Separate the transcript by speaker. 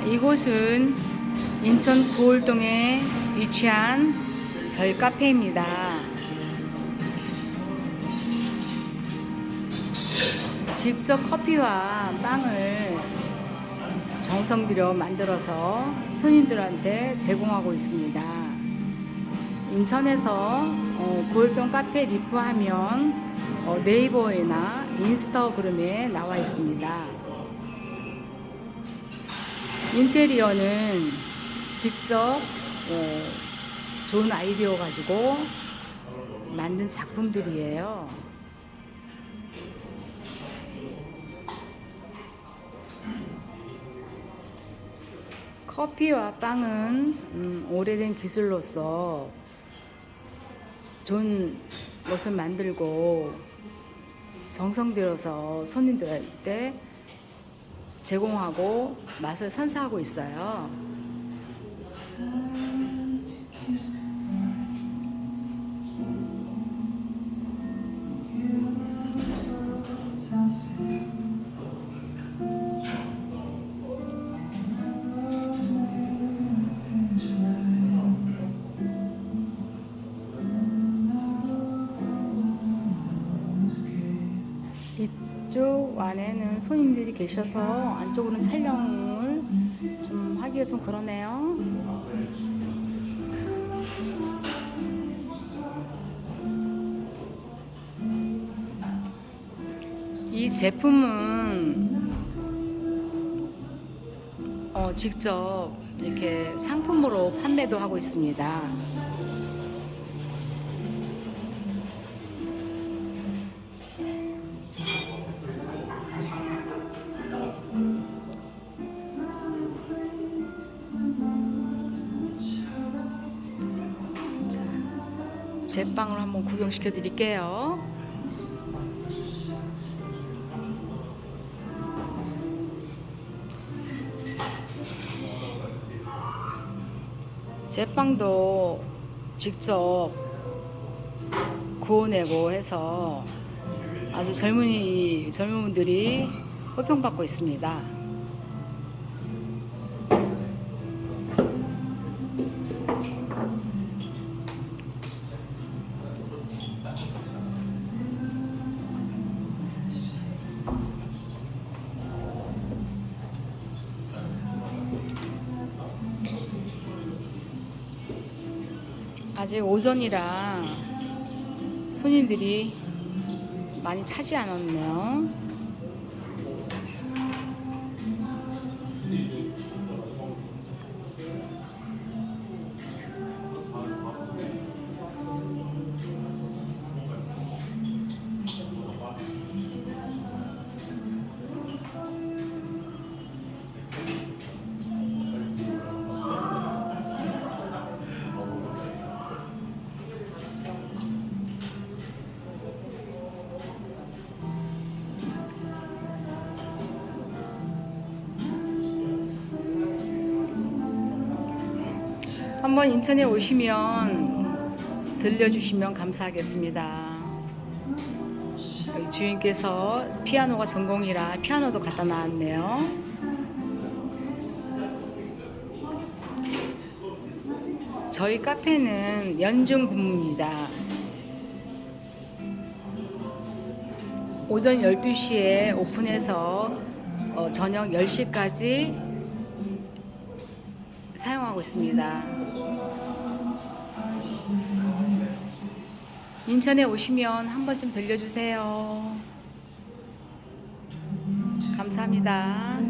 Speaker 1: 자, 이곳은 인천 구월동에 위치한 저희 카페입니다. 직접 커피와 빵을 정성 들여 만들어서 손님들한테 제공하고 있습니다. 인천에서 어, 구월동 카페 리프하면 어, 네이버에나 인스타그램에 나와 있습니다. 인테리어는 직접 어, 좋은 아이디어 가지고 만든 작품들이에요. 커피와 빵은 음, 오래된 기술로서 좋은 것을 만들고 정성 들여서 손님들한테 제공하고 맛을 선사하고 있어요. 안에는 손님들이 계셔서 안쪽으로는 촬영을 좀 하기가 좀 그러네요. 이 제품은 어, 직접 이렇게 상품으로 판매도 하고 있습니다. 제빵을 한번 구경시켜 드릴게요. 제빵도 직접 구워내고 해서 아주 젊은이 젊은 분들이 호평받고 있습니다. 아직 오전이라 손님들이 많이 차지 않았네요. 한번 인천에 오시면 들려주시면 감사하겠습니다. 주인께서 피아노가 전공이라 피아노도 갖다 놨네요. 저희 카페는 연중 근무입니다. 오전 12시에 오픈해서 어, 저녁 10시까지 사용하고 있습니다. 인천에 오시면 한 번쯤 들려주세요. 감사합니다.